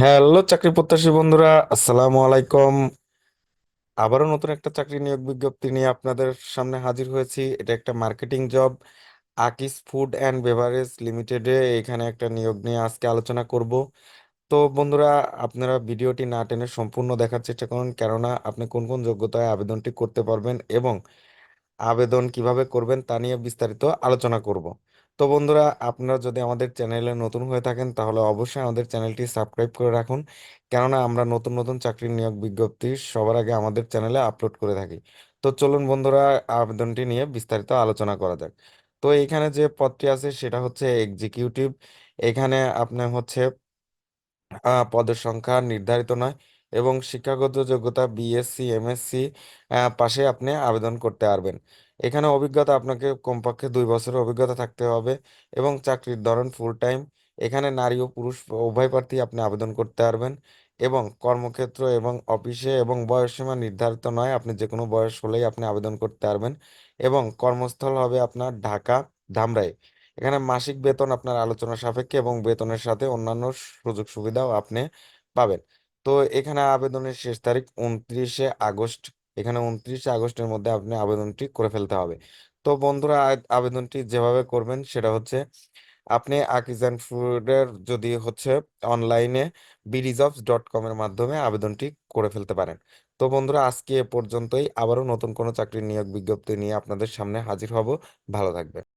Hello চাকরি প্রত্যাশী বন্ধুরা, আসসালামু আলাইকুম। আবারও নতুন একটা চাকরি নিয়োগ বিজ্ঞপ্তি নিয়ে আপনাদের সামনে হাজির হয়েছি। এটা একটা marketing job, Akij food and beverage লিমিটেডে এখানে একটা নিয়োগ নিয়ে আজকে আলোচনা করব। তো বন্ধুরা, আপনারা ভিডিওটি না টেনে সম্পূর্ণ দেখার চেষ্টা করুন, কেননা আপনি কোন কোন যোগ্যতায় আবেদনটি করতে পারবেন এবং আবেদন কীভাবে করবেন তা নিয়ে বিস্তারিত আলোচনা করব। তো বন্ধুরা, আপনারা যদি আমাদের চ্যানেলে নতুন হয়ে থাকেন, তাহলে অবশ্যই আমাদের চ্যানেলটি সাবস্ক্রাইব করে রাখুন। কেননা, আমরা নতুন নতুন চাকরির নিয়োগ বিজ্ঞপ্তি সবার আগে আমাদের চ্যানেলে আপলোড করে থাকি। তো চলুন বন্ধুরা, আবেদনটি নিয়ে বিস্তারিত আলোচনা করা যাক। তো এখানে যে পদটি আছে, সেটা হচ্ছে এক্সিকিউটিভ। এখানে আপনার হচ্ছে পদের সংখ্যা নির্ধারিত নয় এবং শিক্ষাগত যোগ্যতা বিএসসি এমএসসি পাশে আপনি আবেদন করতে পারবেন। এখানে অভিজ্ঞতা আপনাকে কমপক্ষে দুই বছরের অভিজ্ঞতা থাকতে হবে এবং চাকরির ধরন ফুল টাইম এখানে নারী ও পুরুষ উভয় প্রার্থী আপনি আবেদন করতে পারবেন এবং কর্মক্ষেত্র এবং অফিসে এবং বয়সসীমা নির্ধারিত নয়, আপনি যে কোনো বয়স হলেই আপনি আবেদন করতে পারবেন এবং কর্মস্থল হবে আপনার ঢাকা, ধামরাই। এখানে মাসিক বেতন আপনার আলোচনা সাপেক্ষে এবং বেতনের সাথে অন্যান্য সুযোগ সুবিধাও আপনি পাবেন। তো এখানে আবেদনের শেষ তারিখ উনত্রিশে আগস্ট এখানে উনত্রিশে আগস্টের মধ্যে আপনি আবেদনটি করে ফেলতে হবে। তো বন্ধুরা আবেদনটি যেভাবে করবেন সেটা হচ্ছে, আপনি আকিজান ফুডের যদি হচ্ছে অনলাইনে বিডিজবস ডট কম এর মাধ্যমে আবেদনটি করে ফেলতে পারেন। তো বন্ধুরা, আজকে এ পর্যন্তই। আবারও নতুন কোনো চাকরির নিয়োগ বিজ্ঞপ্তি নিয়ে আপনাদের সামনে হাজির হব। ভালো থাকবেন।